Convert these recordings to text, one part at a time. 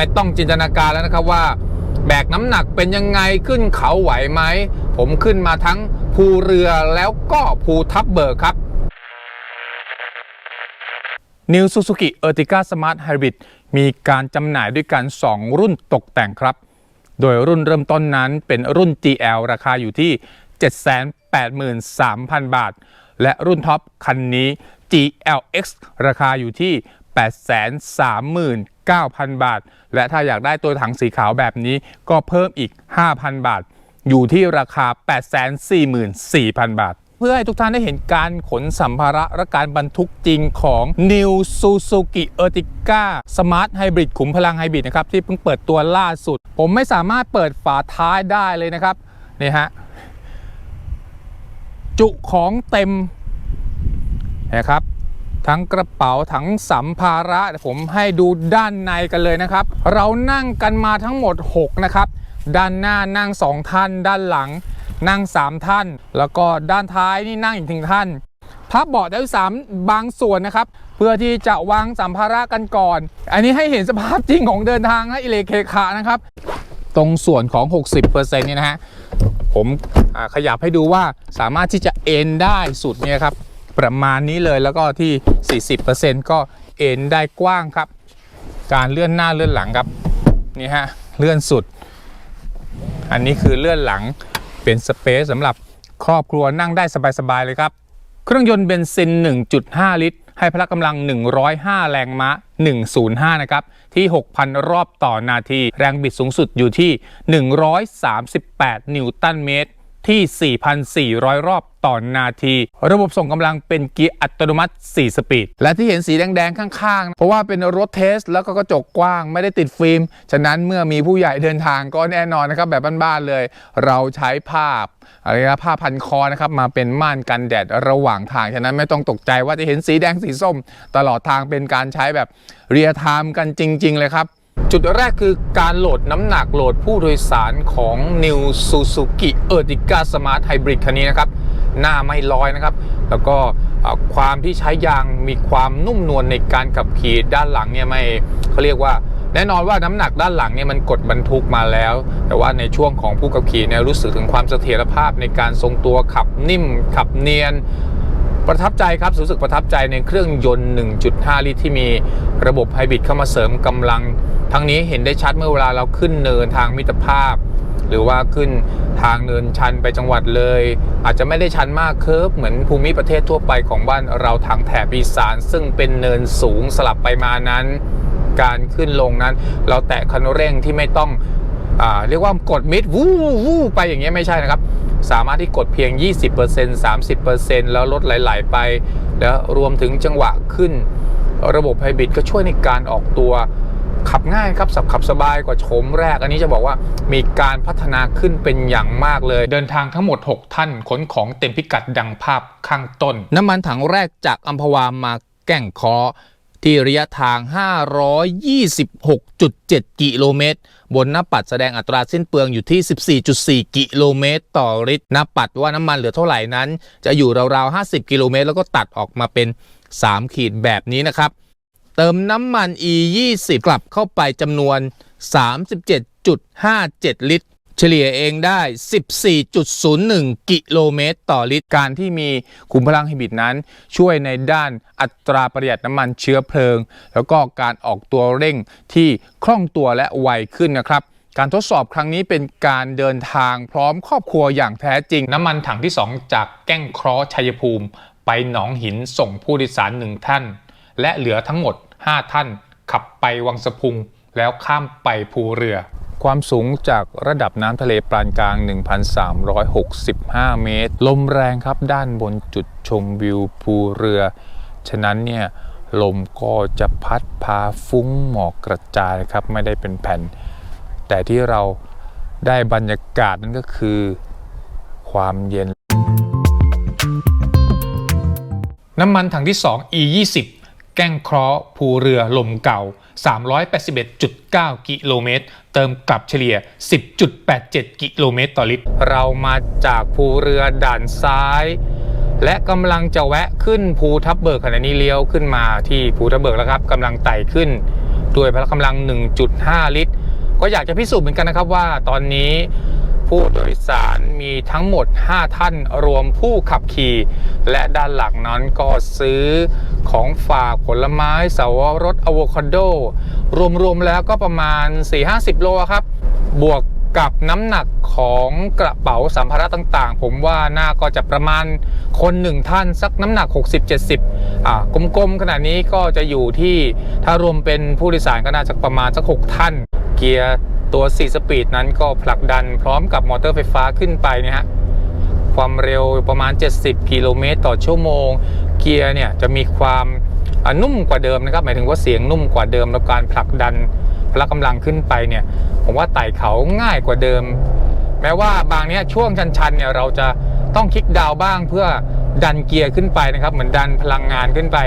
ไม่ต้องจินตนาการแล้วนะครับว่า แบกน้ำหนักเป็นยังไงขึ้นเขาไหวไหม ผมขึ้นมาทั้งภูเรือแล้วก็ภูทับเบิกครับ New Suzuki Ertiga Smart Hybrid มีการจำหน่ายด้วยกัน 2 รุ่นตกแต่งครับ โดยรุ่นเริ่มต้นนั้นเป็นรุ่น GL ราคาอยู่ที่ 783,000 บาท และรุ่นท็อปคันนี้ GLX ราคาอยู่ที่ 839,000 บาท และถ้าอยากได้ตัวถังสีขาวแบบนี้ก็เพิ่มอีก 5,000 บาท อยู่ที่ราคา 844,000 บาท เพื่อให้ทุกท่านได้เห็นการขนสัมภาระและการบรรทุกจริงของ New Suzuki Ertiga Smart Hybrid ขุมพลังไฮบริดนะครับ ที่เพิ่งเปิดตัวล่าสุด ผมไม่สามารถเปิดฝาท้ายได้เลยนะครับนี่ฮะจุของเต็มนะครับ ทั้งกระเป๋าทั้งสัมภาระเดี๋ยวผมให้ดูด้านในกันเลยนะครับ เรานั่งกันมาทั้งหมด 6 นะครับ ด้านหน้านั่ง 2 ท่าน ด้านหลัง นั่ง 3 ท่าน แล้วก็ด้านท้ายนี่นั่งอีกถึงท่านพับเบาะได้สามบางส่วนนะครับ เพื่อที่จะวางสัมภาระกันก่อน อันนี้ให้เห็นสภาพจริงของเดินทางนะอิเลเคคานะครับ ตรงส่วนของ 60%เนี่ยนะฮะผมขยับให้ดูว่าสามารถที่จะเอ็นได้สุดเนี่ยครับ ประมาณนี้เลยแล้วก็ที่ 40%ก็เอ็นได้กว้างครับ การเลื่อนหน้าเลื่อนหลังครับนี่ฮะเลื่อนสุด อันนี้คือเลื่อนหลังเป็นสเปซสำหรับครอบครัวนั่งได้สบายๆเลยครับ เครื่องยนต์เบนซิน 1.5 ลิตร ให้พละกำลัง 105 แรงม้า 105 นะครับ ที่ 6,000 รอบต่อนาที แรงบิดสูงสุดอยู่ที่ 138 นิวตันเมตร ที่ 4,400 รอบต่อนาที ระบบส่งกำลังเป็นเกียร์อัตโนมัติ 4 สปีด และที่เห็นสีแดงๆ ข้างๆ เพราะว่าเป็นรถเทสแล้วก็กระจกกว้างไม่ได้ติดฟิล์ม ฉะนั้นเมื่อมีผู้ใหญ่เดินทางก็แน่นอนนะครับ แบบบ้านๆเลย เราใช้ผ้าอะไรนะผ้าพันคอนะครับ มาเป็นม่านกันแดดระหว่างทาง ฉะนั้นไม่ต้องตกใจว่าจะเห็นสีแดงสีส้ม ตลอดทางเป็นการใช้แบบเรียไทม์กันจริง ๆ เลยครับ จุดแรกคือการโหลดน้ำหนักโหลดผู้โดยสารของ New Suzuki Ertiga Smart Hybrid คันนี้นะครับ หน้าไม่ลอยนะครับ แล้วก็ความที่ใช้ยางมีความนุ่มนวลในการขับขี่ด้านหลังเนี่ยไม่เขาเรียกว่าแน่นอนว่าน้ำหนักด้านหลังเนี่ยมันกดบรรทุกมาแล้ว แต่ว่าในช่วงของผู้ขับขี่เนี่ยรู้สึกถึงความเสถียรภาพในการทรงตัวขับนิ่มขับเนียน ประทับใจครับรู้สึกประทับใจในเครื่องยนต์ 1.5 ลิตรที่มีระบบไฮบริดเข้ามาเสริมกำลัง ทั้งนี้เห็นได้ชัดเมื่อเวลาเราขึ้นเนินทางมิตรภาพ หรือว่าขึ้นทางเนินชันไปจังหวัดเลย อาจจะไม่ได้ชันมากเคิร์ฟเหมือนภูมิประเทศทั่วไปของบ้านเราทางแถบอีสาน ซึ่งเป็นเนินสูงสลับไปมานั้น การขึ้นลงนั้น เราแตะคันเร่งที่ไม่ต้องอเรียกว่ากดมิดวู้วู้ไปอย่างเงี้ยไม่ใช่นะครับ สามารถที่กดเพียง 20% 30%แล้วลดไหลๆไป แล้วรวมถึงจังหวะขึ้น ระบบไฮบริดก็ช่วยในการออกตัวขับง่ายครับสับขับสบายกว่าโฉมแรก อันนี้จะบอกว่ามีการพัฒนาขึ้นเป็นอย่างมากเลย เดินทางทั้งหมด 6 ท่านขนของเต็มพิกัดดังภาพข้างต้น น้ำมันถังแรกจากอัมพวามาแก่งคอ ที่ระยะทาง 526.7 กิโลเมตร บนหน้าปัดแสดงอัตราสิ้นเปลืองอยู่ที่ 14.4 กิโลเมตร ต่อลิตรหน้าปัดว่าน้ำมันเหลือเท่าไหร่นั้น จะอยู่ราวๆ 50 กิโลเมตร แล้วก็ตัดออกมาเป็น 3 ขีดแบบนี้นะครับ เติมน้ำมัน E 2 0 กลับเข้าไปจำนวน 37.57 ลิตร เฉลี่ยเองได้ 14.01 กิโลเมตร ต่อลิตร การที่มีขุมพลังไฮบริดนั้น ช่วยในด้านอัตราประหยัดน้ำมันเชื้อเพลิง แล้วก็การออกตัวเร่งที่คล่องตัวและไวขึ้นนะครับการทดสอบครั้งนี้เป็นการเดินทางพร้อมครอบครัวอย่างแท้จริง น้ำมันถังที่ 2 จากแก้งคราะห์ชัยภูมิ ไปหนองหินส่งผู้โดยสารหนึ่งท่าน และเหลือทั้งหมด 5 ท่าน ขับไปวังสะพุง แล้วข้ามไปภูเรือ ความสูงจากระดับน้ำทะเลปานกลาง 1,365 เมตร ลมแรงครับด้านบนจุดชมวิวภูเรือ ฉะนั้นเนี่ยลมก็จะพัดพาฟุ้งหมอกกระจายครับไม่ได้เป็นแผ่น แต่ที่เราได้บรรยากาศนั่นก็คือ ความเย็น น้ำมันถังที่ 2 E 2 0 แก้งเคราะห์ภูเรือลมเก่า 381.9 กิโลเมตร เติมกลับเฉลี่ย 10.87 กิโลเมตรต่อลิตร เรามาจากภูเรือด่านซ้าย และกำลังจะแวะขึ้นภูทับเบิกขณะนี้เลี้ยวขึ้นมาที่ภูทับเบิกแล้วครับกำลังไต่ขึ้น ด้วยพละกำลัง 1.5 ลิตร ก็อยากจะพิสูจน์เหมือนกันนะครับว่าตอนนี้ผู้โดยสารมีทั้งหมด 5 ท่านรวมผู้ขับขี่ และด้านหลังนั้นก็ซื้อ ของฝากผลไม้สาวรสอะโวคาโด รวมๆแล้วก็ประมาณ 4-50 โลครับ บวกกับน้ำหนักของกระเป๋าสัมภาระต่างๆ ผมว่าน่าก็จะประมาณคนหนึ่งท่านสักน้ำหนัก 60-70อ่ากลมๆขนาดนี้ก็จะอยู่ที่ถ้ารวมเป็นผู้โดยสารก็น่าจะประมาณสัก 6 ท่าน เกียร์ตัว 4 สปีดนั้นก็ผลักดันพร้อมกับมอเตอร์ไฟฟ้าขึ้นไปเนี่ยฮะความเร็วประมาณ 70 กิโลเมตรต่อชั่วโมง เกียร์เนี่ยจะมีความอะนุ่มกว่าเดิมนะครับหมายถึงว่าเสียงนุ่มกว่าเดิมแล้วการผลักดันพละกำลังขึ้นไปเนี่ยผมว่าไต่เขาง่ายกว่าเดิม แม้ว่าบางเนี้ยช่วงชันๆเนี่ยเราจะต้องคลิกดาวบ้างเพื่อดันเกียร์ขึ้นไปนะครับ เหมือนดันพลังงานขึ้นไป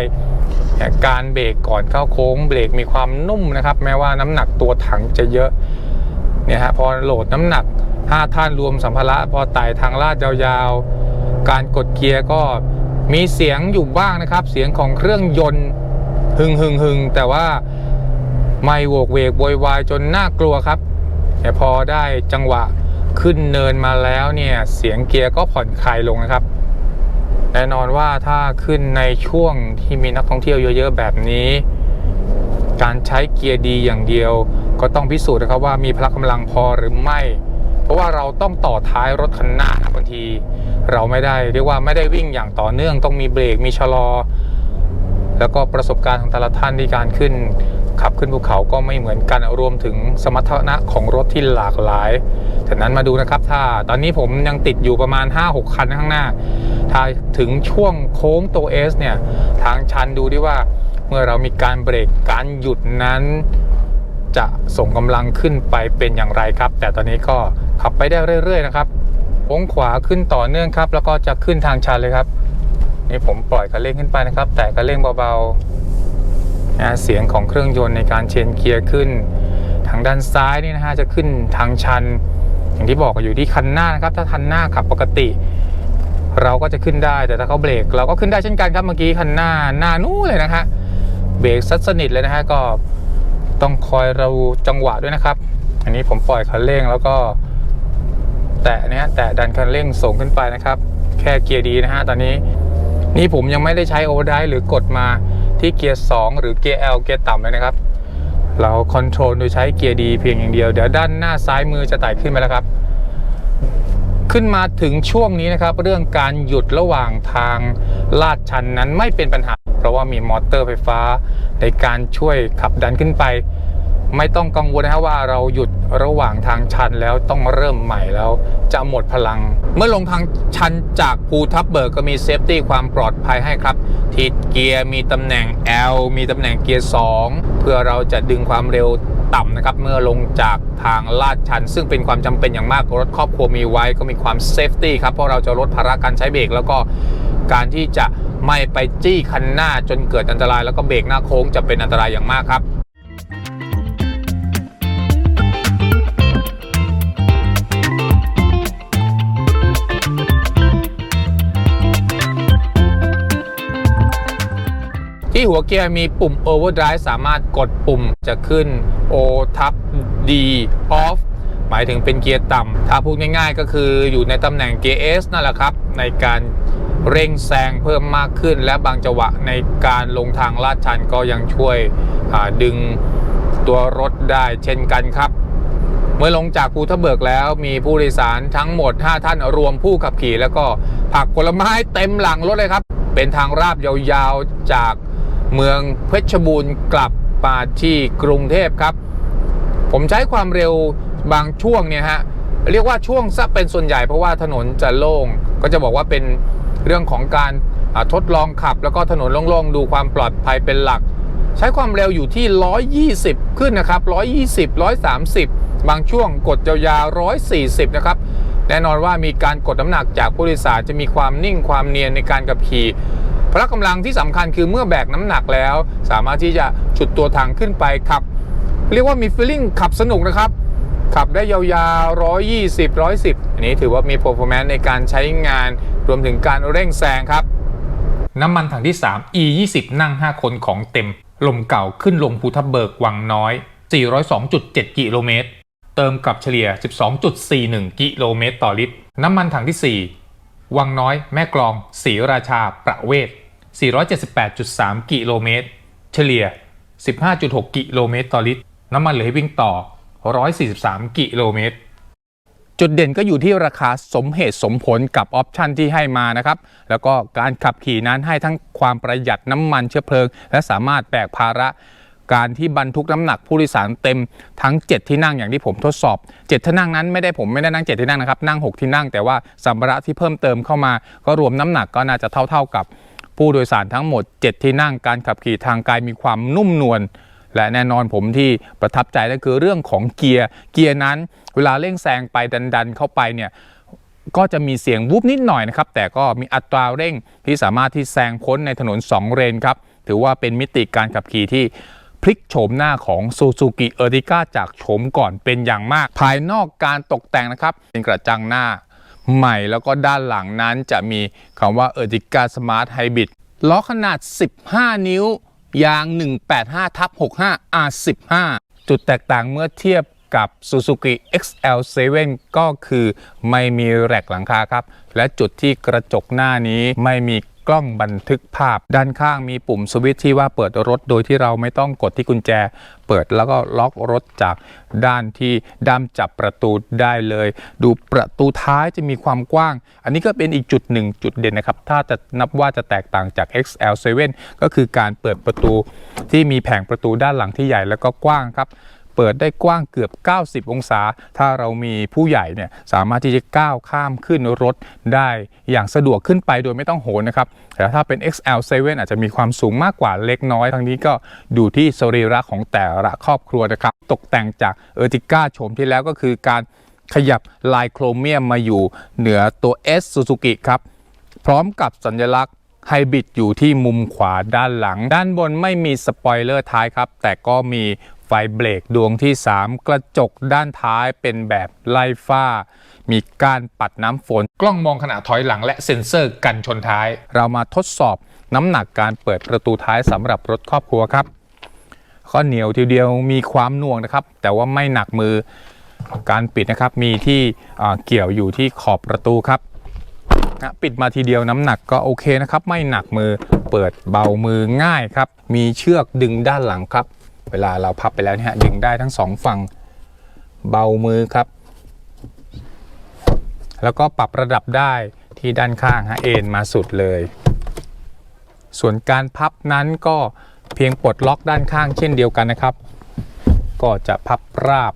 การเบรกก่อนเข้าโค้งเบรกมีความนุ่มนะครับ แม้ว่าน้ำหนักตัวถังจะเยอะเนี่ยฮะพอโหลดน้ำหนัก 5 ท่านรวมสัมภาระพอไต่ทางลาดยาวๆ การกดเกียร์ก็ มีเสียงอยู่บ้างนะครับ เสียงของเครื่องยนต์หึงหึงหึงแต่ว่าไม่โวกเวกโวยวายจนน่ากลัวครับ แต่พอได้จังหวะขึ้นเนินมาแล้วเนี่ยเสียงเกียร์ก็ผ่อนคลายลงนะครับแน่นอนว่าถ้าขึ้นในช่วงที่มีนักท่องเที่ยวเยอะ ๆ แบบนี้ การใช้เกียร์ดีอย่างเดียว ก็ต้องพิสูจน์นะครับว่ามีพละกำลังพอหรือไม่ ราะว่าเราต้องต่อท้ายรถคันหน้าบางที เราไม่ได้เรียกว่าไม่ได้วิ่งอย่างต่อเนื่อง ต้องมีเบรกมีชะลอ แล้วก็ประสบการณ์ของแต่ละท่านที่การขึ้น ขับขึ้นภูเขาก็ไม่เหมือนกันรวมถึงสมรรถนะของรถที่หลากหลายฉะนั้นมาดูนะครับ ถ้าตอนนี้ผมยังติดอยู่ประมาณ 5-6 คันข้างหน้า ถ้าถึงช่วงโค้งตัว S เนี่ยทางชันดูดิว่าเมื่อเรามีการเบรกการหยุดนั้น จะส่งกำลังขึ้นไปเป็นอย่างไรครับ แต่ตอนนี้ก็ขับไปได้เรื่อย ๆ นะครับโค้งขวาขึ้นต่อเนื่องครับ แล้วก็จะขึ้นทางชันเลยครับ นี่ผมปล่อยคันเร่งขึ้นไปนะครับ แต่คันเร่งเบาๆนะเสียงของเครื่องยนต์ในการเชนเกียร์ขึ้น ทางด้านซ้ายนี่นะฮะจะขึ้นทางชัน อย่างที่บอกอยู่ที่คันหน้านะครับ ถ้าคันหน้าขับปกติ เราก็จะขึ้นได้แต่ถ้าเขาเบรกเราก็ขึ้นได้เช่นกันครับเมื่อกี้คันหน้าหน้านู้นเลยนะฮะเบรกซัดสนิทเลยนะฮะก็ ต้องคอยเราจังหวะด้วยนะครับ อันนี้ผมปล่อยคันเร่งแล้วก็ แตะเนี้ยแตะดันคันเร่งส่งขึ้นไปนะครับ แค่เกียร์ดีนะฮะตอนนี้ นี่ผมยังไม่ได้ใช้โอเวอร์ไดหรือกดมาที่เกียร์ 2 หรือเกียร์ L เกียร์ต่ำเลยนะครับ เราคอนโทรลโดยใช้เกียร์ดีเพียงอย่างเดียว เดี๋ยวด้านหน้าซ้ายมือจะไต่ขึ้นไปแล้วครับ ขึ้นมาถึงช่วงนี้นะครับ เรื่องการหยุดระหว่างทางลาดชันนั้นไม่เป็นปัญหา เพราะว่ามีมอเตอร์ไฟฟ้า ในการช่วยขับดันขึ้นไป ไม่ต้องกังวลนะครับว่าเราหยุดระหว่างทางชันแล้วต้องเริ่มใหม่แล้วจะหมดพลัง เมื่อลงทางชันจากภูทับเบิกก็มีเซฟตี้ความปลอดภัยให้ครับที่เกียร์มีตำแหน่ง L มีตำแหน่งเกียร์ 2 เพื่อเราจะดึงความเร็วต่ำนะครับเมื่อลงจากทางลาดชัน ซึ่งเป็นความจำเป็นอย่างมากรถครอบครัวมีไว้ก็มีความเซฟตี้ครับเพราะเราจะลดภาระการใช้เบรกแล้วก็การที่จะ ไม่ไปจี้คันหน้าจนเกิดอันตรายแล้วก็เบรกหน้าโค้งจะเป็นอันตรายอย่างมากครับที่หัวเกียร์มีปุ่ม Overdrive สามารถกดปุ่มจะขึ้น O ทับ D off หมายถึงเป็นเกียร์ต่ำถ้าพูดง่ายๆ ก็คืออยู่ในตำแหน่งเกียร์ S นั่นแหละครับ ในการ เร่งแซงเพิ่มมากขึ้น และบางจังหวะในการลงทางลาดชันก็ยังช่วยดึงตัวรถได้เช่นกันครับ เมื่อลงจากภูทับเบิกแล้วมีผู้โดยสารทั้งหมด 5 ท่านรวมผู้ขับขี่ แล้วก็ผักผลไม้เต็มหลังรถเลยครับ เป็นทางราบยาวๆจากเมืองเพชรบูรณ์กลับมาที่กรุงเทพครับ ผมใช้ความเร็วบางช่วงเนี่ยฮะเรียกว่าช่วงซะเป็นส่วนใหญ่เพราะว่าถนนจะโล่งก็จะบอกว่าเป็น เรื่องของการทดลองขับ แล้วก็ถนนโล่งๆ ดูความปลอดภัยเป็นหลัก ใช้ความเร็วอยู่ที่ 120 ขึ้นนะครับ 120 130 บางช่วงกดยาวๆ140 นะครับแน่นอนว่ามีการกดน้ำหนักจากผู้โดยสารจะมีความนิ่งความเนียนในการขับขี่พละกำลังที่สำคัญคือเมื่อแบกน้ำหนักแล้ว สามารถที่จะฉุดตัวถังขึ้นไปขับ เรียกว่ามี feeling ขับสนุกนะครับ ขับได้ยาวๆ 120 110 อันนี้ถือว่ามี performance ในการใช้งานรวมถึงการเร่งแซงครับ น้ำมันถังที่ 3 E 20นั่ง 5 คนของเต็ม ลมเก่าขึ้นลงภูทับเบิกวังน้อย 402.7 กิโลเมตร เติมกับเฉลี่ย 12.41 กิโลเมตรต่อลิตร น้ำมันถังที่ 4 วังน้อย แม่กลองศรีราชา ประเวศ 478.3 กิโลเมตร เฉลี่ย 15.6 กิโลเมตรต่อลิตร น้ำมันเหลือให้วิ่งต่อ 143 กิโลเมตร จุดเด่นก็อยู่ที่ราคาสมเหตุสมผลกับออปชันที่ให้มานะครับ แล้วก็การขับขี่นั้นให้ทั้งความประหยัดน้ำมันเชื้อเพลิง และสามารถแบกภาระการที่บรรทุกน้ำหนักผู้โดยสารเต็มทั้ง 7 ที่นั่งอย่างที่ผมทดสอบ 7 ที่นั่งนั้นไม่ได้ผมไม่ได้นั่ง 7 ที่นั่งนะครับ นั่ง 6 ที่นั่ง แต่ว่าสัมภาระที่เพิ่มเติมเข้ามา ก็รวมน้ำหนักก็น่าจะเท่า ๆกับผู้โดยสารทั้งหมด 7 ที่นั่งการขับขี่ทางไกลมีความนุ่มนวล และแน่นอนผมที่ประทับใจก็คือเรื่องของเกียร์เกียร์นั้น เวลาเร่งแซงไปดันๆ เข้าไปเนี่ยก็จะมีเสียงวูบนิดหน่อยนะครับ แต่ก็มีอัตราเร่งที่สามารถที่แซงพ้นในถนน 2 เลนครับ ถือว่าเป็นมิติการขับขี่ที่พลิกโฉมหน้าของ Suzuki Ertiga จากโฉมก่อนเป็นอย่างมาก ภายนอกการตกแต่งนะครับ เป็นกระจังหน้าใหม่แล้วก็ด้านหลังนั้นจะมีคำว่า Ertiga Smart Hybrid ล้อขนาด 15 นิ้ว ยาง 185ทับ65 R15 จุดแตกต่างเมื่อเทียบกับ Suzuki XL7 ก็คือไม่มีแรกหลังคาครับ และจุดที่กระจกหน้านี้ไม่มี ล้องบันทึกภาพ ด้านข้างมีปุ่มสวิตช์ที่ว่าเปิดรถโดยที่เราไม่ต้องกดที่กุญแจ เปิดแล้วก็ล็อกรถจากด้านที่ด้ามจับประตูได้เลย ดูประตูท้ายจะมีความกว้าง อันนี้ก็เป็นอีกจุดหนึ่งจุดเด่นนะครับ ถ้าจะนับว่าจะแตกต่างจาก XL7 ก็คือการเปิดประตูที่มีแผงประตูด้านหลังที่ใหญ่แล้วก็กว้างครับ ปิดได้กว้างเกือบ 90 องศา ถ้าเรามีผู้ใหญ่เนี่ยสามารถที่จะก้าวข้ามขึ้นรถได้อย่างสะดวกขึ้นไปโดยไม่ต้องโหนนะครับ แต่ถ้าเป็น XL7 อาจจะมีความสูงมากกว่าเล็กน้อยทั้งนี้ก็ดูที่สรีระของแต่ละครอบครัวนะครับ ตกแต่งจากเออร์ติก้าโฉมที่แล้วก็คือการขยับลายโครเมียมมาอยู่เหนือตัว S Suzuki ครับ พร้อมกับสัญลักษณ์ไฮบริดอยู่ที่มุมขวาด้านหลัง ด้านบนไม่มีสปอยเลอร์ท้ายครับ แต่ก็มี ไฟเบรกดวงที่ 3 กระจกด้านท้ายเป็นแบบไล่ฟ้า มีการปัดน้ำฝน กล้องมองขณะถอยหลังและเซ็นเซอร์กันชนท้าย เรามาทดสอบน้ำหนักการเปิดประตูท้ายสำหรับรถครอบครัวครับข้อเหนียวทีเดียวมีความหน่วงนะครับ แต่ว่าไม่หนักมือการปิดนะครับมีที่เกี่ยวอยู่ที่ขอบประตูครับนะปิดมาทีเดียวน้ำหนักก็โอเคนะครับ ไม่หนักมือเปิดเบามือง่ายครับ มีเชือกดึงด้านหลังครับ เวลาเราพับไปแล้วเนี่ยดึงได้ทั้งสองฝั่งเบามือครับ แล้วก็ปรับระดับได้ที่ด้านข้างฮะเอ็นมาสุดเลย ส่วนการพับนั้นก็เพียงปลดล็อกด้านข้างเช่นเดียวกันนะครับ ก็จะพับราบ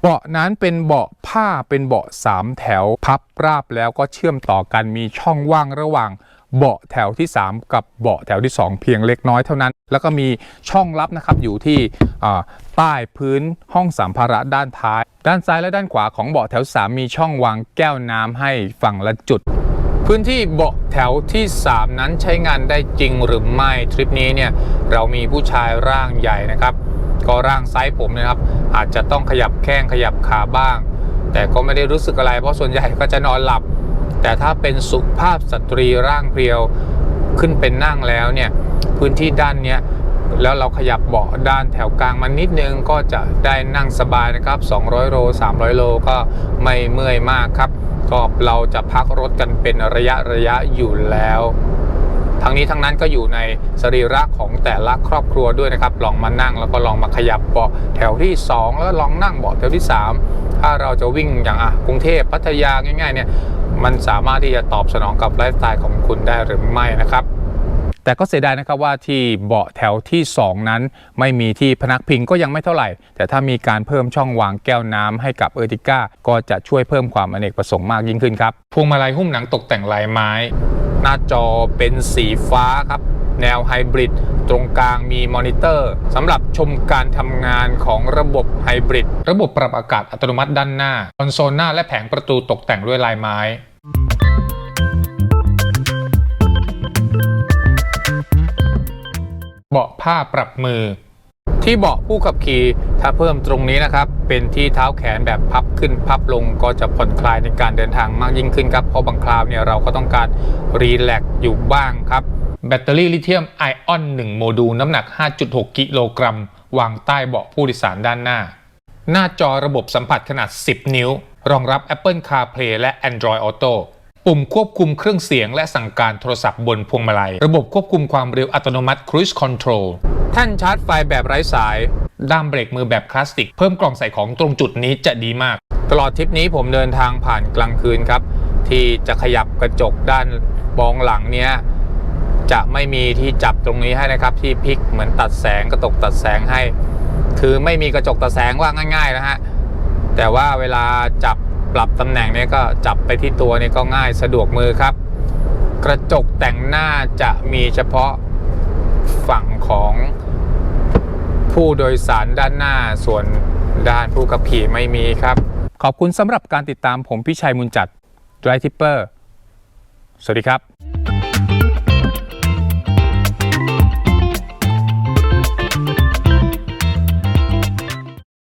เบาะนั้นเป็นเบาะผ้าเป็นเบาะสามแถวพับราบแล้วก็เชื่อมต่อกันมีช่องว่างระหว่าง เบาะแถวที่ 3 กับเบาะแถวที่ 2 เพียงเล็กน้อยเท่านั้น แล้วก็มีช่องลับนะครับอยู่ที่ใต้พื้นห้องสัมภาระด้านท้าย ด้านซ้ายและด้านขวาของเบาะแถว 3 มีช่องวางแก้วน้ำให้ฝั่งละจุด พื้นที่เบาะแถวที่ 3 นั้นใช้งานได้จริงหรือไม่ทริปนี้เนี่ยเรามีผู้ชายร่างใหญ่นะครับก็ร่างไซส์ผมนะครับ อาจจะต้องขยับแข้งขยับขาบ้าง แต่ก็ไม่ได้รู้สึกอะไรเพราะส่วนใหญ่ก็จะนอนหลับ แต่ถ้าเป็นสุภาพสตรีร่างเพรียวขึ้นเป็นนั่งแล้วเนี่ยพื้นที่ด้านเนี้ยแล้วเราขยับเบาะด้านแถวกลางมันนิดนึงก็จะได้นั่งสบายนะครับ 200 โล 300 โลก็ไม่เมื่อยมากครับ ก็เราจะพักรถกันเป็นระยะระยะอยู่แล้ว ทั้งนี้ทั้งนั้นก็อยู่ในสรีระของแต่ละครอบครัวด้วยนะครับ ลองมานั่งแล้วก็ลองมาขยับเบาะแถวที่ 2 แล้วลองนั่งเบาะแถวที่ 3 ถ้าเราจะวิ่งอย่างอะกรุงเทพพัทยาง่ายๆเนี่ย มันสามารถที่จะตอบสนองกับไลฟ์สไตล์ของคุณได้หรือไม่นะครับแต่ก็เสียดายนะครับว่าที่เบาะแถวที่ 2 นั้น ไม่มีที่พนักพิงก็ยังไม่เท่าไหร่ แต่ถ้ามีการเพิ่มช่องวางแก้วน้ำให้กับเออร์ติก้าก็จะช่วยเพิ่มความอเนกประสงค์มากยิ่งขึ้นครับพวงมาลัยหุ้มหนังตกแต่งลายไม้ หน้าจอเป็นสีฟ้าครับ แนวไฮบริดตรงกลางมีมอนิเตอร์สำหรับชมการทำงานของระบบไฮบริดระบบปรับอากาศอัตโนมัติด้านหน้าคอนโซลหน้าและแผงประตูตกแต่งด้วยลายไม้ เบาะผ้าปรับมือ ที่เบาะผู้ขับขี่ถ้าเพิ่มตรงนี้นะครับ เป็นที่เท้าแขนแบบพับขึ้นพับลงก็จะผ่อนคลายในการเดินทางมากยิ่งขึ้นครับเพราะบางคราวเนี่ยเราก็ต้องการรีแลกซ์อยู่บ้างครับแบตเตอรี่ลิเธียมไอออน 1 โมดูลน้ำหนัก 5.6 กิโลกรัม วางใต้เบาะผู้โดยสารด้านหน้า หน้าจอระบบสัมผัสขนาด 10 นิ้ว รองรับ Apple CarPlay และ Android Auto ปุ่มควบคุมเครื่องเสียงและสั่งการโทรศัพท์บนพวงมาลัย ระบบควบคุมความเร็วอัตโนมัติ Cruise Control แท่นชาร์จไฟแบบไร้สาย ด้ามเบรกมือแบบคลาสสิก เพิ่มกล่องใส่ของตรงจุดนี้จะดีมาก ตลอดทริปนี้ผมเดินทางผ่านกลางคืนครับ ที่จะขยับกระจกด้านมองหลังเนี้ยจะไม่มีที่จับตรงนี้ให้นะครับ ที่พลิกเหมือนตัดแสงกระตกตัดแสงให้ คือไม่มีกระจกตัดแสงว่าง่าย ๆ นะฮะแต่ว่าเวลาจับ ปรับตำแหน่งเนี่ยก็จับไปที่ตัวเนี่ยก็ง่ายสะดวกมือครับ กระจกแต่งหน้าจะมีเฉพาะฝั่งของผู้โดยสารด้านหน้าส่วนด้านผู้ขับขี่ไม่มีครับ ขอบคุณสำหรับการติดตามผมพี่ชัยมุนจัด Drive Tipper สวัสดีครับ